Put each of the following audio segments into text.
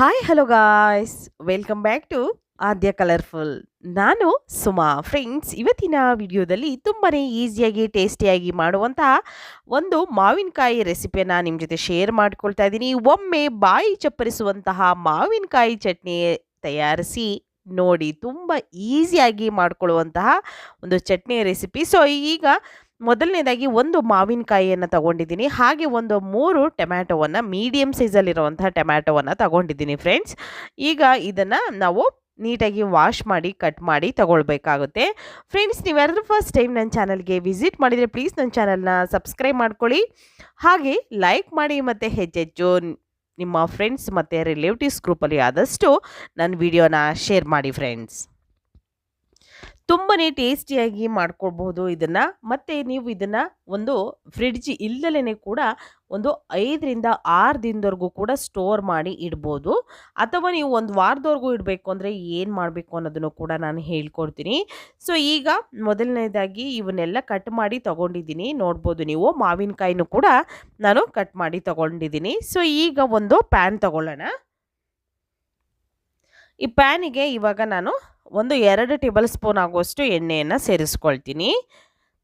Hi hello guys welcome back to Adya colourful ನಾನು Suma. Friends ಇವತ್ತಿನ ವಿಡಿಯೋದಲ್ಲಿ ತುಂಬಾ ಈಸಿಯಾಗಿ ಟೇಸ್ಟಿಯಾಗಿ ಮಾಡುವಂತಹ ಒಂದು ಮಾವಿನಕಾಯಿ ರೆಸಿಪಿಯನ್ನು ನಿಮ್ಮ ಜೊತೆ ಶೇರ್ ಮಾಡ್ಕೊಳ್ತಾ ಇದ್ದೀನಿ. ಒಮ್ಮೆ ಬಾಯಿ ಚಪ್ಪರಿಸುವಂತಹ ಮಾವಿನಕಾಯಿ ಚಟ್ನಿ ತಯಾರಿಸಿ ನೋಡಿ, ತುಂಬ ಈಸಿಯಾಗಿ ಮಾಡಿಕೊಳ್ಳುವಂತಹ ಒಂದು ಚಟ್ನಿ ರೆಸಿಪಿ ಸೊ ಈಗ ಮೊದಲನೇದಾಗಿ ಒಂದು ಮಾವಿನಕಾಯಿಯನ್ನು ತಗೊಂಡಿದ್ದೀನಿ. ಹಾಗೆ ಒಂದು ಮೂರು ಟೊಮ್ಯಾಟೊವನ್ನು ಮೀಡಿಯಮ್ ಸೈಜಲ್ಲಿರುವಂಥ ಟೊಮ್ಯಾಟೊವನ್ನು ತಗೊಂಡಿದ್ದೀನಿ ಫ್ರೆಂಡ್ಸ್. ಈಗ ಇದನ್ನು ನಾವು ನೀಟಾಗಿ ವಾಶ್ ಮಾಡಿ, ಕಟ್ ಮಾಡಿ ತಗೊಳ್ಬೇಕಾಗುತ್ತೆ. ಫ್ರೆಂಡ್ಸ್ ನೀವ್ಯಾರಾದ್ರೂ ಫಸ್ಟ್ ಟೈಮ್ ನನ್ನ ಚಾನಲ್ಗೆ ವಿಸಿಟ್ ಮಾಡಿದರೆ ಪ್ಲೀಸ್ ನನ್ನ ಚಾನಲ್ನ ಸಬ್ಸ್ಕ್ರೈಬ್ ಮಾಡ್ಕೊಳ್ಳಿ. ಹಾಗೆ ಲೈಕ್ ಮಾಡಿ ಮತ್ತು ಹೆಚ್ಚೆಚ್ಚು ನಿಮ್ಮ ಫ್ರೆಂಡ್ಸ್ ಮತ್ತು ರಿಲೇಟಿವ್ಸ್ ಗ್ರೂಪಲ್ಲಿ ಆದಷ್ಟು ನನ್ನ ವಿಡಿಯೋನ ಶೇರ್ ಮಾಡಿ ಫ್ರೆಂಡ್ಸ್. ತುಂಬಾ ಟೇಸ್ಟಿಯಾಗಿ ಮಾಡ್ಕೊಳ್ಬಹುದು ಇದನ್ನು. ಮತ್ತು ನೀವು ಇದನ್ನು ಒಂದು ಫ್ರಿಡ್ಜ್ ಇಲ್ದಲೇ ಕೂಡ ಒಂದು ಐದರಿಂದ ಆರು ದಿನದವರೆಗೂ ಕೂಡ ಸ್ಟೋರ್ ಮಾಡಿ ಇಡ್ಬೋದು. ಅಥವಾ ನೀವು ಒಂದು ವಾರದವರೆಗೂ ಇಡಬೇಕು ಅಂದರೆ ಏನು ಮಾಡಬೇಕು ಅನ್ನೋದನ್ನು ಕೂಡ ನಾನು ಹೇಳ್ಕೊಡ್ತೀನಿ. ಸೊ, ಈಗ ಮೊದಲನೇದಾಗಿ ಇವನ್ನೆಲ್ಲ ಕಟ್ ಮಾಡಿ ತಗೊಂಡಿದ್ದೀನಿ. ನೋಡ್ಬೋದು ನೀವು ಮಾವಿನಕಾಯಿನೂ ಕೂಡ ನಾನು ಕಟ್ ಮಾಡಿ ತಗೊಂಡಿದ್ದೀನಿ. ಸೊ, ಈಗ ಒಂದು ಪ್ಯಾನ್ ತಗೊಳ್ಳೋಣ. ಈ ಪ್ಯಾನಿಗೆ ಇವಾಗ ನಾನು ಒಂದು ಎರಡು ಟೇಬಲ್ ಸ್ಪೂನ್ ಆಗುವಷ್ಟು ಎಣ್ಣೆಯನ್ನು ಸೇರಿಸ್ಕೊಳ್ತೀನಿ.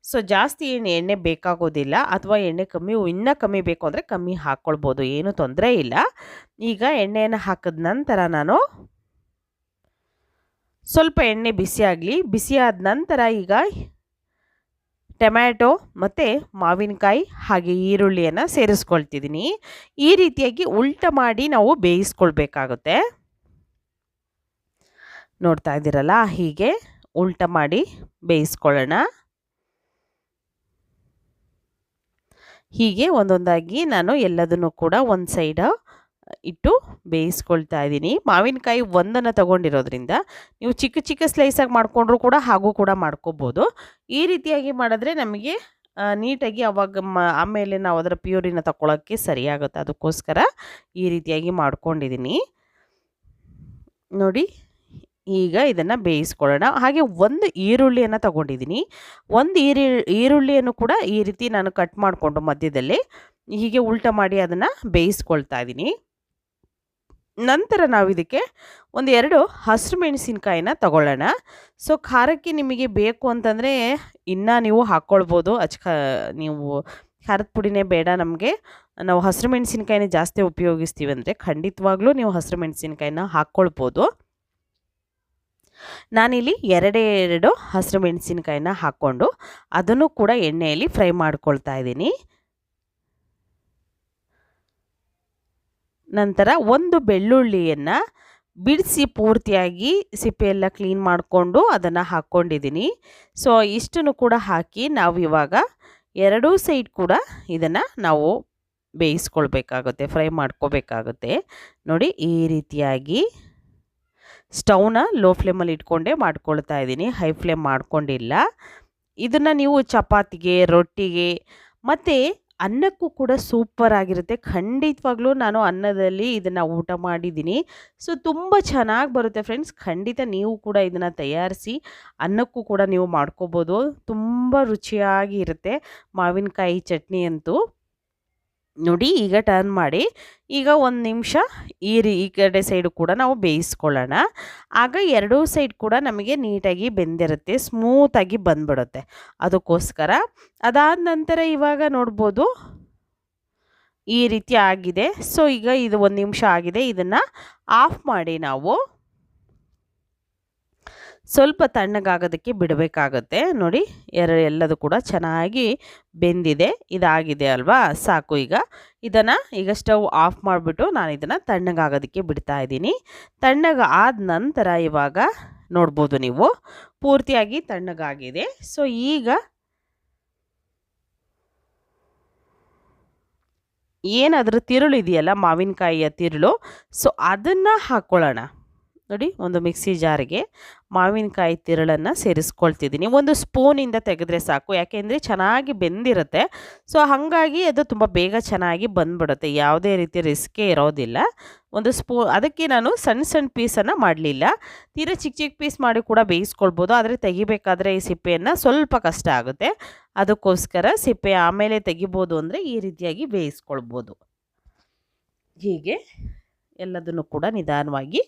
ಸೊ, ಜಾಸ್ತಿ ಏನು ಎಣ್ಣೆ ಬೇಕಾಗೋದಿಲ್ಲ ಅಥವಾ ಎಣ್ಣೆ ಕಮ್ಮಿ, ಇನ್ನೂ ಕಮ್ಮಿ ಬೇಕು ಅಂದರೆ ಕಮ್ಮಿ ಹಾಕ್ಕೊಳ್ಬೋದು ಏನು ತೊಂದರೆ ಇಲ್ಲ. ಈಗ ಎಣ್ಣೆಯನ್ನು ಹಾಕಿದ ನಂತರ ನಾನು ಸ್ವಲ್ಪ ಎಣ್ಣೆ ಬಿಸಿ ಆಗಲಿ, ಬಿಸಿ ಆದ ನಂತರ ಈಗ ಟೊಮ್ಯಾಟೊ ಮತ್ತು ಮಾವಿನಕಾಯಿ ಹಾಗೆ ಈರುಳ್ಳಿಯನ್ನು ಸೇರಿಸ್ಕೊಳ್ತಿದ್ದೀನಿ. ಈ ರೀತಿಯಾಗಿ ಉಲ್ಟ ಮಾಡಿ ನಾವು ಬೇಯಿಸ್ಕೊಳ್ಬೇಕಾಗುತ್ತೆ. ನೋಡ್ತಾ ಇದ್ದೀರಲ್ಲ, ಹೀಗೆ ಉಲ್ಟ ಮಾಡಿ ಬೇಯಿಸ್ಕೊಳ್ಳೋಣ. ಹೀಗೆ ಒಂದೊಂದಾಗಿ ನಾನು ಎಲ್ಲದನ್ನು ಕೂಡ ಒಂದು ಸೈಡ ಇಟ್ಟು ಬೇಯಿಸ್ಕೊಳ್ತಾ ಇದ್ದೀನಿ. ಮಾವಿನಕಾಯಿ ಒಂದನ್ನು ತಗೊಂಡಿರೋದ್ರಿಂದ ನೀವು ಚಿಕ್ಕ ಚಿಕ್ಕ ಸ್ಲೈಸಾಗಿ ಮಾಡಿಕೊಂಡ್ರೂ ಕೂಡ ಹಾಗೂ ಕೂಡ ಮಾಡ್ಕೋಬೋದು. ಈ ರೀತಿಯಾಗಿ ಮಾಡಿದ್ರೆ ನಮಗೆ ನೀಟಾಗಿ ಅವಾಗ ಮ, ಆಮೇಲೆ ನಾವು ಅದರ ಪ್ಯೂರಿನ ತಗೊಳ್ಳೋಕ್ಕೆ ಸರಿಯಾಗುತ್ತೆ. ಅದಕ್ಕೋಸ್ಕರ ಈ ರೀತಿಯಾಗಿ ಮಾಡ್ಕೊಂಡಿದ್ದೀನಿ. ನೋಡಿ ಈಗ ಇದನ್ನು ಬೇಯಿಸ್ಕೊಳ್ಳೋಣ. ಹಾಗೆ ಒಂದು ಈರುಳ್ಳಿಯನ್ನು ತಗೊಂಡಿದ್ದೀನಿ. ಒಂದು ಈರು, ಈರುಳ್ಳಿಯನ್ನು ಕೂಡ ಈ ರೀತಿ ನಾನು ಕಟ್ ಮಾಡಿಕೊಂಡು ಮಧ್ಯದಲ್ಲಿ ಹೀಗೆ ಉಲ್ಟ ಮಾಡಿ ಅದನ್ನು ಬೇಯಿಸ್ಕೊಳ್ತಾ ಇದ್ದೀನಿ. ನಂತರ ನಾವು ಇದಕ್ಕೆ ಒಂದು ಎರಡು ಹಸಿರು ಮೆಣಸಿನ್ಕಾಯಿನ ತಗೊಳ್ಳೋಣ. ಸೊ, ಖಾರಕ್ಕೆ ನಿಮಗೆ ಬೇಕು ಅಂತಂದರೆ ಇನ್ನೂ ನೀವು ಹಾಕ್ಕೊಳ್ಬೋದು. ಅಚ್ಕ ನೀವು ಖಾರದ ಪುಡಿನೇ ಬೇಡ ನಮಗೆ. ನಾವು ಹಸಿರು ಮೆಣಸಿನ್ಕಾಯಿನೇ ಜಾಸ್ತಿ ಉಪಯೋಗಿಸ್ತೀವಿ ಅಂದರೆ ಖಂಡಿತವಾಗ್ಲೂ ನೀವು ಹಸಿರು ಮೆಣಸಿನ್ಕಾಯಿನ ಹಾಕ್ಕೊಳ್ಬೋದು. ನಾನಿಲ್ಲಿ ಎರಡೇ ಎರಡು ಹಸಿರು ಮೆಣಸಿನಕಾಯಿನ ಹಾಕ್ಕೊಂಡು ಅದನ್ನು ಕೂಡ ಎಣ್ಣೆಯಲ್ಲಿ ಫ್ರೈ ಮಾಡ್ಕೊಳ್ತಾ ಇದ್ದೀನಿ. ನಂತರ ಒಂದು ಬೆಳ್ಳುಳ್ಳಿಯನ್ನು ಬಿಡಿಸಿ ಪೂರ್ತಿಯಾಗಿ ಸಿಪ್ಪೆಯೆಲ್ಲ ಕ್ಲೀನ್ ಮಾಡಿಕೊಂಡು ಅದನ್ನು ಹಾಕ್ಕೊಂಡಿದ್ದೀನಿ. ಸೊ, ಇಷ್ಟನ್ನು ಕೂಡ ಹಾಕಿ ನಾವು ಇವಾಗ ಎರಡೂ ಸೈಡ್ ಕೂಡ ಇದನ್ನು ನಾವು ಬೇಯಿಸ್ಕೊಳ್ಬೇಕಾಗುತ್ತೆ, ಫ್ರೈ ಮಾಡ್ಕೋಬೇಕಾಗುತ್ತೆ. ನೋಡಿ, ಈ ರೀತಿಯಾಗಿ ಸ್ಟವ್ನ ಲೋ ಫ್ಲೇಮಲ್ಲಿ ಇಟ್ಕೊಂಡೇ ಮಾಡ್ಕೊಳ್ತಾ ಇದ್ದೀನಿ. ಹೈ ಫ್ಲೇಮ್ ಮಾಡ್ಕೊಂಡಿಲ್ಲ. ಇದನ್ನು ನೀವು ಚಪಾತಿಗೆ, ರೊಟ್ಟಿಗೆ ಮತ್ತು ಅನ್ನಕ್ಕೂ ಕೂಡ ಸೂಪರ್ ಆಗಿರುತ್ತೆ. ಖಂಡಿತವಾಗ್ಲೂ ನಾನು ಅನ್ನದಲ್ಲಿ ಇದನ್ನು ಊಟ ಮಾಡಿದ್ದೀನಿ. ಸೊ, ತುಂಬ ಚೆನ್ನಾಗಿ ಬರುತ್ತೆ ಫ್ರೆಂಡ್ಸ್. ಖಂಡಿತ ನೀವು ಕೂಡ ಇದನ್ನು ತಯಾರಿಸಿ ಅನ್ನಕ್ಕೂ ಕೂಡ ನೀವು ಮಾಡ್ಕೋಬೋದು. ತುಂಬ ರುಚಿಯಾಗಿ ಇರುತ್ತೆ. ಮಾವಿನಕಾಯಿ ಚಟ್ನಿ ಅಂತೂ. ನೋಡಿ ಈಗ ಟರ್ನ್ ಮಾಡಿ, ಈಗ ಒಂದು ನಿಮಿಷ ಈ ರೀ, ಈ ಕಡೆ ಸೈಡು ಕೂಡ ನಾವು ಬೇಯಿಸ್ಕೊಳ್ಳೋಣ. ಆಗ ಎರಡೂ ಸೈಡ್ ಕೂಡ ನಮಗೆ ನೀಟಾಗಿ ಬೆಂದಿರುತ್ತೆ ಸ್ಮೂತಾಗಿ ಬಂದ್ಬಿಡುತ್ತೆ. ಅದಕ್ಕೋಸ್ಕರ ಅದಾದ ನಂತರ ಇವಾಗ ನೋಡ್ಬೋದು ಈ ರೀತಿ ಆಗಿದೆ. ಸೊ ಈಗ ಇದು ಒಂದು ನಿಮಿಷ ಆಗಿದೆ. ಇದನ್ನು ಆಫ್ ಮಾಡಿ ನಾವು. ಸ್ವಲ್ಪ ತಣ್ಣಗಾಗೋದಕ್ಕೆ ಬಿಡಬೇಕಾಗತ್ತೆ. ನೋಡಿ, ಎರ, ಎಲ್ಲದೂ ಕೂಡ ಚೆನ್ನಾಗಿ ಬೆಂದಿದೆ. ಇದಾಗಿದೆ ಅಲ್ವಾ? ಸಾಕು ಈಗ. ಇದನ್ನು ಈಗ ಸ್ಟವ್ ಆಫ್ ಮಾಡಿಬಿಟ್ಟು ನಾನು ಇದನ್ನು ತಣ್ಣಗಾಗೋದಕ್ಕೆ ಬಿಡ್ತಾ ಇದ್ದೀನಿ. ತಣ್ಣಗೆ ಆದ ನಂತರ ಇವಾಗ ನೋಡ್ಬೋದು ನೀವು. ಪೂರ್ತಿಯಾಗಿ ತಣ್ಣಗಾಗಿದೆ. ಸೊ, ಈಗ ಏನಾದರೂ ತಿರುಳು ಇದೆಯಲ್ಲ, ಮಾವಿನಕಾಯಿಯ ತಿರುಳು. ಸೊ, ಅದನ್ನು ಹಾಕ್ಕೊಳ್ಳೋಣ ನೋಡಿ, ಒಂದು ಮಿಕ್ಸಿ ಜಾರಿಗೆ. ಮಾವಿನಕಾಯಿ ತಿರುಳನ್ನು ಸೇರಿಸ್ಕೊಳ್ತಿದ್ದೀನಿ. ಒಂದು ಸ್ಪೂನಿಂದ ತೆಗೆದ್ರೆ ಸಾಕು. ಯಾಕೆಂದರೆ ಚೆನ್ನಾಗಿ ಬೆಂದಿರುತ್ತೆ. ಸೊ ಹಾಗಾಗಿ ಅದು ತುಂಬ ಬೇಗ ಚೆನ್ನಾಗಿ ಬಂದ್ಬಿಡುತ್ತೆ. ಯಾವುದೇ ರೀತಿ ರಿಸ್ಕೇ ಇರೋದಿಲ್ಲ. ಒಂದು ಸ್ಪೂ, ಅದಕ್ಕೆ ನಾನು ಸಣ್ಣ ಸಣ್ಣ ಪೀಸನ್ನು ಮಾಡಲಿಲ್ಲ. ತೀರಾ ಚಿಕ್ಕ ಚಿಕ್ಕ ಪೀಸ್ ಮಾಡಿ ಕೂಡ ಬೇಯಿಸ್ಕೊಳ್ಬೋದು. ಆದರೆ ತೆಗಿಬೇಕಾದ್ರೆ ಈ ಸಿಪ್ಪೆಯನ್ನು ಸ್ವಲ್ಪ ಕಷ್ಟ ಆಗುತ್ತೆ. ಅದಕ್ಕೋಸ್ಕರ ಸಿಪ್ಪೆ ಆಮೇಲೆ ತೆಗಿಬೋದು ಅಂದರೆ ಈ ರೀತಿಯಾಗಿ ಬೇಯಿಸ್ಕೊಳ್ಬೋದು. ಹೀಗೆ ಎಲ್ಲದನ್ನು ಕೂಡ ನಿಧಾನವಾಗಿ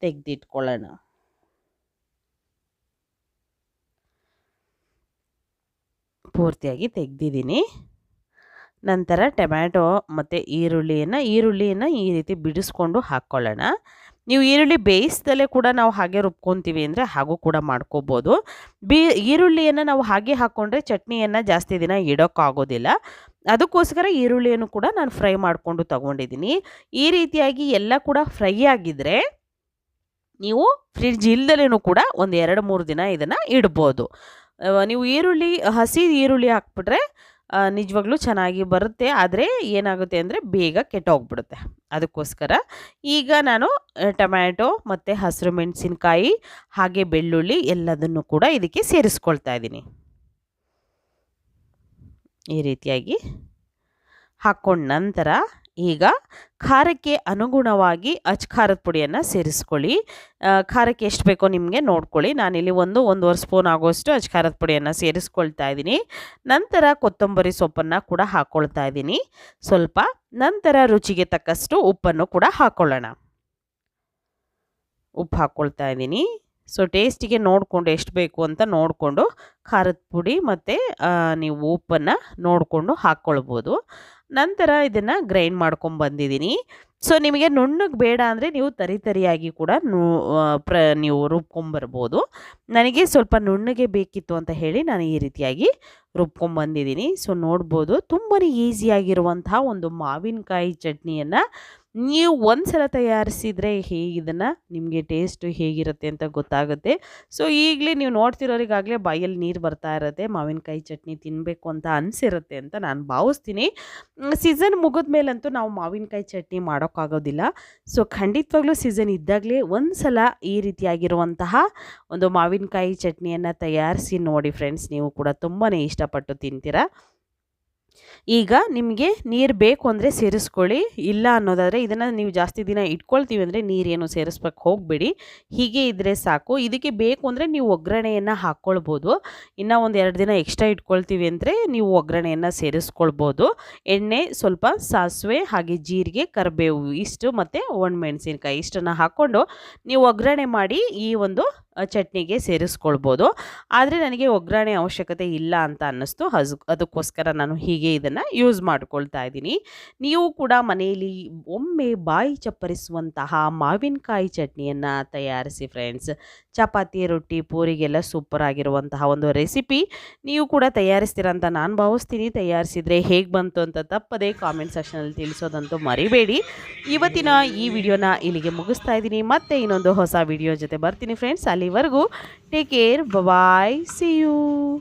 ತೆಗೆದಿಟ್ಕೊಳ್ಳೋಣ. ಪೂರ್ತಿಯಾಗಿ ತೆಗೆದಿದ್ದೀನಿ. ನಂತರ ಟೊಮ್ಯಾಟೊ ಮತ್ತು ಈರುಳ್ಳಿಯನ್ನು ಈರುಳ್ಳಿಯನ್ನು ಈ ರೀತಿ ಬಿಡಿಸ್ಕೊಂಡು ಹಾಕ್ಕೊಳ್ಳೋಣ. ನೀವು ಈರುಳ್ಳಿ ಬೇಯಿಸ್ದಲೇ ಕೂಡ ನಾವು ಹಾಗೆ ರುಬ್ಕೊತೀವಿ ಅಂದರೆ ಹಾಗೂ ಕೂಡ ಮಾಡ್ಕೋಬೋದು. ಬಿ, ಈರುಳ್ಳಿಯನ್ನು ನಾವು ಹಾಗೆ ಹಾಕ್ಕೊಂಡ್ರೆ ಚಟ್ನಿಯನ್ನು ಜಾಸ್ತಿ ದಿನ ಇಡೋಕ್ಕಾಗೋದಿಲ್ಲ. ಅದಕ್ಕೋಸ್ಕರ ಈರುಳ್ಳಿಯನ್ನು ಕೂಡ ನಾನು ಫ್ರೈ ಮಾಡಿಕೊಂಡು ತಗೊಂಡಿದ್ದೀನಿ. ಈ ರೀತಿಯಾಗಿ ಎಲ್ಲ ಕೂಡ ಫ್ರೈ ಆಗಿದ್ದರೆ ನೀವು ಫ್ರಿಡ್ಜ್ ಇಲ್ದಲೇ ಕೂಡ ಒಂದು ಎರಡು ಮೂರು ದಿನ ಇದನ್ನು ಇಡ್ಬೋದು. ನೀವು ಈರುಳ್ಳಿ ಹಸಿ ಈರುಳ್ಳಿ ಹಾಕ್ಬಿಟ್ರೆ ನಿಜವಾಗ್ಲೂ ಚೆನ್ನಾಗಿ ಬರುತ್ತೆ. ಆದರೆ ಏನಾಗುತ್ತೆ ಅಂದರೆ ಬೇಗ ಕೆಟ್ಟೋಗ್ಬಿಡುತ್ತೆ. ಅದಕ್ಕೋಸ್ಕರ ಈಗ ನಾನು ಟೊಮ್ಯಾಟೊ ಮತ್ತು ಹಸಿರು ಮೆಣಸಿನ್ಕಾಯಿ, ಹಾಗೆ ಬೆಳ್ಳುಳ್ಳಿ ಎಲ್ಲದನ್ನು ಕೂಡ ಇದಕ್ಕೆ ಸೇರಿಸ್ಕೊಳ್ತಾ ಇದ್ದೀನಿ. ಈ ರೀತಿಯಾಗಿ ಹಾಕ್ಕೊಂಡ ನಂತರ ಈಗ ಖಾರಕ್ಕೆ ಅನುಗುಣವಾಗಿ ಅಚ್ ಖಾರದ ಪುಡಿಯನ್ನು ಸೇರಿಸ್ಕೊಳ್ಳಿ. ಖಾರಕ್ಕೆ ಎಷ್ಟು ಬೇಕೋ ನಿಮಗೆ ನೋಡ್ಕೊಳ್ಳಿ. ನಾನಿಲ್ಲಿ ಒಂದು, ಒಂದೂವರೆ ಸ್ಪೂನ್ ಆಗೋಷ್ಟು ಅಚ್ ಖಾರದ ಪುಡಿಯನ್ನು ಸೇರಿಸ್ಕೊಳ್ತಾ ಇದ್ದೀನಿ. ನಂತರ ಕೊತ್ತಂಬರಿ ಸೊಪ್ಪನ್ನು ಕೂಡ ಹಾಕ್ಕೊಳ್ತಾ ಇದ್ದೀನಿ. ಸ್ವಲ್ಪ ನಂತರ ರುಚಿಗೆ ತಕ್ಕಷ್ಟು ಉಪ್ಪನ್ನು ಕೂಡ ಹಾಕ್ಕೊಳ್ಳೋಣ ಉಪ್ಪು ಹಾಕ್ಕೊಳ್ತಾ ಇದ್ದೀನಿ. ಸೊ, ಟೇಸ್ಟಿಗೆ ನೋಡಿಕೊಂಡು ಎಷ್ಟು ಬೇಕು ಅಂತ ನೋಡಿಕೊಂಡು ಖಾರದ ಪುಡಿ ಮತ್ತು ನೀವು ಉಪ್ಪನ್ನು ನೋಡಿಕೊಂಡು ಹಾಕ್ಕೊಳ್ಬೋದು ನಂತರ ಇದನ್ನು ಗ್ರೈಂಡ್ ಮಾಡ್ಕೊಂಡು ಬಂದಿದ್ದೀನಿ ಸೊ ನಿಮಗೆ ನುಣ್ಣಗೆ ಬೇಡ ಅಂದರೆ ನೀವು ತರಿ ತರಿಯಾಗಿ ಕೂಡ ಪ್ರ, ನೀವು ರುಬ್ಕೊಂಬರ್ಬೋದು ನನಗೆ ಸ್ವಲ್ಪ ನುಣ್ಣಗೆ ಬೇಕಿತ್ತು ಅಂತ ಹೇಳಿ ನಾನು ಈ ರೀತಿಯಾಗಿ ರುಬ್ಕೊಂಬಂದಿದ್ದೀನಿ ಸೊ ನೋಡ್ಬೋದು ತುಂಬಾ ಈಸಿಯಾಗಿರುವಂತಹ ಒಂದು ಮಾವಿನಕಾಯಿ ಚಟ್ನಿಯನ್ನು ನೀವು ಒಂದು ಸಲ ತಯಾರಿಸಿದರೆ ಹೇಗಿದನ್ನು ನಿಮಗೆ ಟೇಸ್ಟು ಹೇಗಿರುತ್ತೆ ಅಂತ ಗೊತ್ತಾಗುತ್ತೆ. ಸೊ ಈಗಲೇ ನೀವು ನೋಡ್ತಿರೋರಿಗಾಗಲೇ ಬಾಯಲ್ಲಿ ನೀರು ಬರ್ತಾ ಇರುತ್ತೆ, ಮಾವಿನಕಾಯಿ ಚಟ್ನಿ ತಿನ್ನಬೇಕು ಅಂತ ಅನಿಸಿರುತ್ತೆ ಅಂತ ನಾನು ಭಾವಿಸ್ತೀನಿ. ಸೀಸನ್ ಮುಗಿದ ಮೇಲಂತೂ ನಾವು ಮಾವಿನಕಾಯಿ ಚಟ್ನಿ ಮಾಡೋಕ್ಕಾಗೋದಿಲ್ಲ. ಸೊ ಖಂಡಿತವಾಗ್ಲೂ ಸೀಸನ್ ಇದ್ದಾಗಲೇ ಒಂದು ಸಲ ಈ ರೀತಿಯಾಗಿರುವಂತಹ ಒಂದು ಮಾವಿನಕಾಯಿ ಚಟ್ನಿಯನ್ನು ತಯಾರಿಸಿ ನೋಡಿ ಫ್ರೆಂಡ್ಸ್ ನೀವು ಕೂಡ ತುಂಬಾ ಇಷ್ಟಪಟ್ಟು ತಿಂತೀರಾ? ಈಗ ನಿಮಗೆ ನೀರು ಬೇಕು ಅಂದರೆ ಸೇರಿಸ್ಕೊಳ್ಳಿ, ಇಲ್ಲ ಅನ್ನೋದಾದರೆ ಇದನ್ನು ನೀವು ಜಾಸ್ತಿ ದಿನ ಇಟ್ಕೊಳ್ತೀವಿ ಅಂದರೆ ನೀರೇನು ಸೇರಿಸ್ಬೇಕು ಹೋಗಬೇಡಿ. ಹೀಗೆ ಇದ್ದರೆ ಸಾಕು. ಇದಕ್ಕೆ ಬೇಕು ಅಂದರೆ ನೀವು ಒಗ್ಗರಣೆಯನ್ನು ಹಾಕ್ಕೊಳ್ಬೋದು ಇನ್ನು ಒಂದು ಎರಡು ದಿನ ಎಕ್ಸ್ಟ್ರಾ ಇಟ್ಕೊಳ್ತೀವಿ ಅಂದರೆ ನೀವು ಒಗ್ಗರಣೆಯನ್ನು ಸೇರಿಸ್ಕೊಳ್ಬೋದು. ಎಣ್ಣೆ, ಸ್ವಲ್ಪ ಸಾಸಿವೆ ಹಾಗೆ ಜೀರಿಗೆ, ಕರಿಬೇವು ಇಷ್ಟು ಮತ್ತು ಒಣಮೆಣಸಿನ್ಕಾಯಿ ಇಷ್ಟನ್ನು ಹಾಕ್ಕೊಂಡು ನೀವು ಒಗ್ಗರಣೆ ಮಾಡಿ ಈ ಒಂದು ಚಟ್ನಿಗೆ ಸೇರಿಸ್ಕೊಳ್ಬೋದು. ಆದರೆ ನನಗೆ ಒಗ್ಗರಣೆ ಅವಶ್ಯಕತೆ ಇಲ್ಲ ಅಂತ ಅನ್ನಿಸ್ತು. ಹಸ್, ಅದಕ್ಕೋಸ್ಕರ ನಾನು ಹೀಗೆ ಇದನ್ನು ಯೂಸ್ ಮಾಡ್ಕೊಳ್ತಾ ಇದ್ದೀನಿ. ನೀವು ಕೂಡ ಮನೆಯಲ್ಲಿ ಒಮ್ಮೆ ಬಾಯಿ ಚಪ್ಪರಿಸುವಂತಹ ಮಾವಿನಕಾಯಿ ಚಟ್ನಿಯನ್ನು ತಯಾರಿಸಿ ಫ್ರೆಂಡ್ಸ್ ಚಪಾತಿ, ರೊಟ್ಟಿ, ಪೂರಿಗೆಲ್ಲ ಸೂಪರ್ ಆಗಿರುವಂತಹ ಒಂದು ರೆಸಿಪಿ ನೀವು ಕೂಡ ತಯಾರಿಸ್ತೀರ ಅಂತ ನಾನು ಭಾವಿಸ್ತೀನಿ. ತಯಾರಿಸಿದರೆ ಹೇಗೆ ಬಂತು ಅಂತ ತಪ್ಪದೆ ಕಾಮೆಂಟ್ ಸೆಕ್ಷನಲ್ಲಿ ತಿಳಿಸೋದಂತೂ ಮರಿಬೇಡಿ. ಇವತ್ತಿನ ಈ ವಿಡಿಯೋನ ಇಲ್ಲಿಗೆ ಮುಗಿಸ್ತಾ ಇದ್ದೀನಿ. ಮತ್ತೆ ಇನ್ನೊಂದು ಹೊಸ ವಿಡಿಯೋ ಜೊತೆ ಬರ್ತೀನಿ ಫ್ರೆಂಡ್ಸ್ वाली वर्गो take care bye see you